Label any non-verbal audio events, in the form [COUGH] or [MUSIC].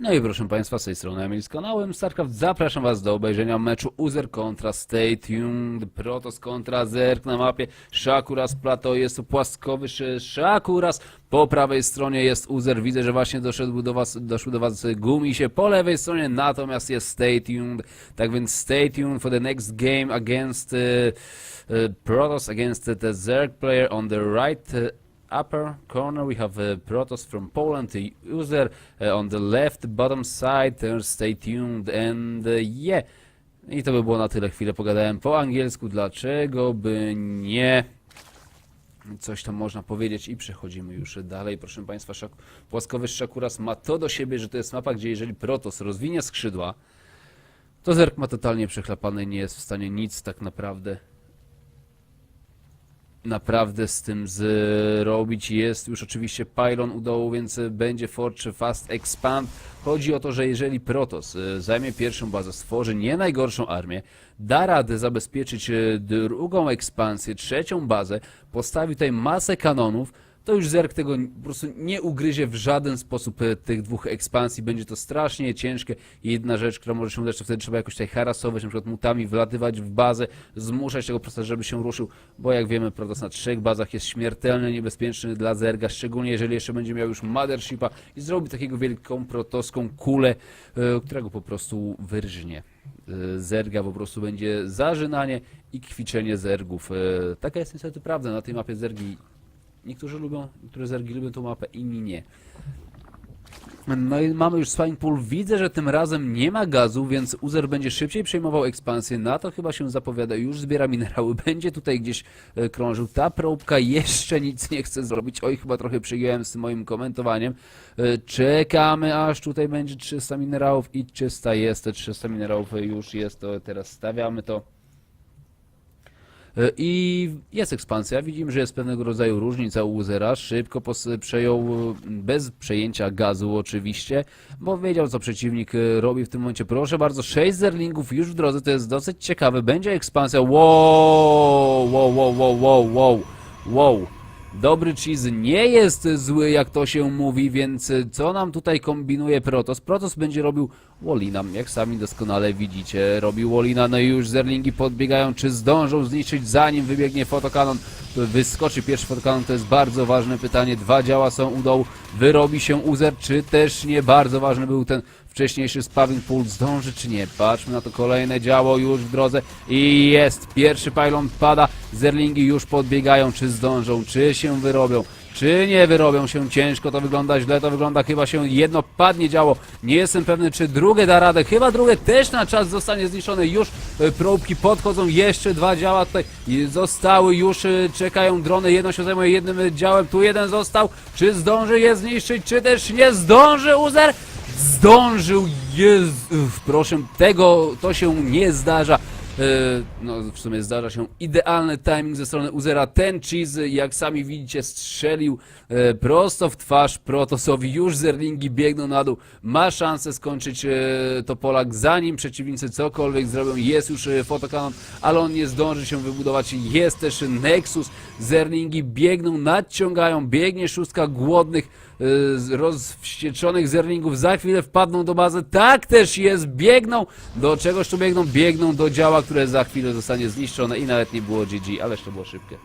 No i proszę Państwa, z tej strony Emil z kanałem StarCraft. Zapraszam Was do obejrzenia meczu Uzer kontra Stay Tuned, Protoss kontra Zerg na mapie Shakuras Plateau. Jest płaskowy Shakuras. Po prawej stronie jest Uzer. Widzę, że właśnie doszedł do Was, doszły do Was Gumisie. Po lewej stronie natomiast jest Stay Tuned. Tak więc Stay Tuned for the next game against uh, uh, against the Zerg player on the right. Uh, upper corner. We have uh, Protoss from Poland, the user uh, on the left bottom side, stay tuned and uh, yeah. I to by było na tyle, chwilę. Pogadałem po angielsku, dlaczego by nie... Coś tam można powiedzieć i przechodzimy już dalej. Proszę Państwa, szak... płaskowy Shakuras ma to do siebie, że to jest mapa, gdzie jeżeli Protoss rozwinie skrzydła, to Zerg ma totalnie przechlapane i nie jest w stanie nic tak naprawdę naprawdę z tym zrobić. Jest już oczywiście pylon u dołu, więc będzie Forge Fast Expand. Chodzi o to, że jeżeli Protoss y, zajmie pierwszą bazę, stworzy nie najgorszą armię, da radę zabezpieczyć y, drugą ekspansję, trzecią bazę, postawi tutaj masę kanonów, to już Zerg tego po prostu nie ugryzie w żaden sposób e, tych dwóch ekspansji. Będzie to strasznie ciężkie. Jedna rzecz, która może się udać, to wtedy trzeba jakoś tutaj harasować, na przykład mutami, wlatywać w bazę, zmuszać tego prosta, żeby się ruszył, bo jak wiemy, Protoss na trzech bazach jest śmiertelnie niebezpieczny dla Zerga, szczególnie jeżeli jeszcze będzie miał już Mothershipa i zrobi takiego wielką protoską kulę, e, która go po prostu wyrżnie. E, Zerga po prostu będzie zażynanie i kwiczenie zergów. Taka jest niestety prawda. Na tej mapie zergi Niektórzy lubią, niektóre zergi lubią tą mapę, inni nie. No i mamy już Swine Pool. Widzę, że tym razem nie ma gazu, więc Uzer będzie szybciej przejmował ekspansję. Na to chyba się zapowiada. Już zbiera minerały. [LAUGHS] Będzie tutaj gdzieś e, krążył. Ta probka jeszcze nic nie chce zrobić. Oj, chyba trochę przygiąłem z moim komentowaniem. E, Czekamy, aż tutaj będzie 300 minerałów i 300 jest. Te 300 minerałów już jest. To teraz stawiamy to. E, I jest ekspansja. Widzimy, że jest pewnego rodzaju różnica u Uzera. Szybko przejął, bez przejęcia gazu oczywiście, bo wiedział, co przeciwnik e, robi w tym momencie. Proszę bardzo, 6 zerlingów już w drodze, to jest dosyć ciekawe. Będzie ekspansja. Wow, wow, wow, wow, wow, wow, wow. Dobry cheese nie jest zły, jak to się mówi, więc co nam tutaj kombinuje Protoss? Protoss będzie robił Wolina, jak sami doskonale widzicie. Robił Wolina, no i już zerlingi podbiegają. Czy zdążą zniszczyć zanim wybiegnie fotokanon? Wyskoczy pierwszy fotokanon, to jest bardzo ważne pytanie. Dwa działa są u dołu. Wyrobi się Uzer, czy też nie? Bardzo ważny był ten wcześniejszy spawing pool. Zdąży czy nie? Patrzmy na to kolejne działo już w drodze. I jest. Pierwszy pylon pada. Zerlingi już podbiegają. Czy zdążą? Czy się wyrobią? Czy nie wyrobią się ciężko, to wygląda źle, to wygląda chyba się jedno padnie działo. Nie jestem pewny, czy drugie da radę. Chyba drugie też na czas zostanie zniszczone. Już e, próbki podchodzą, jeszcze dwa działa tutaj zostały, już e, czekają drony. Jedno się zajmuje jednym e, działem, tu jeden został. Czy zdąży je zniszczyć, czy też nie zdąży Uzer? Zdążył, jest, proszę, tego to się nie zdarza. E, No, w sumie zdarza się idealny timing ze strony Uzera. Ten cheese, jak sami widzicie, strzelił e, prosto w twarz Protosowi. Już zerlingi biegną na dół. Ma szansę skończyć e, to Polak, zanim przeciwnicy cokolwiek zrobią. Jest już fotokanon, ale on nie zdąży się wybudować. Jest też Nexus. Zerlingi biegną, nadciągają. Biegnie szóstka głodnych rozwścieczonych zerlingów za chwilę wpadną do bazy. Tak też jest, biegną. Do czegoż tu biegną? Biegną do działa, które za chwilę zostanie zniszczone i nawet nie było GG, ależ to było szybkie.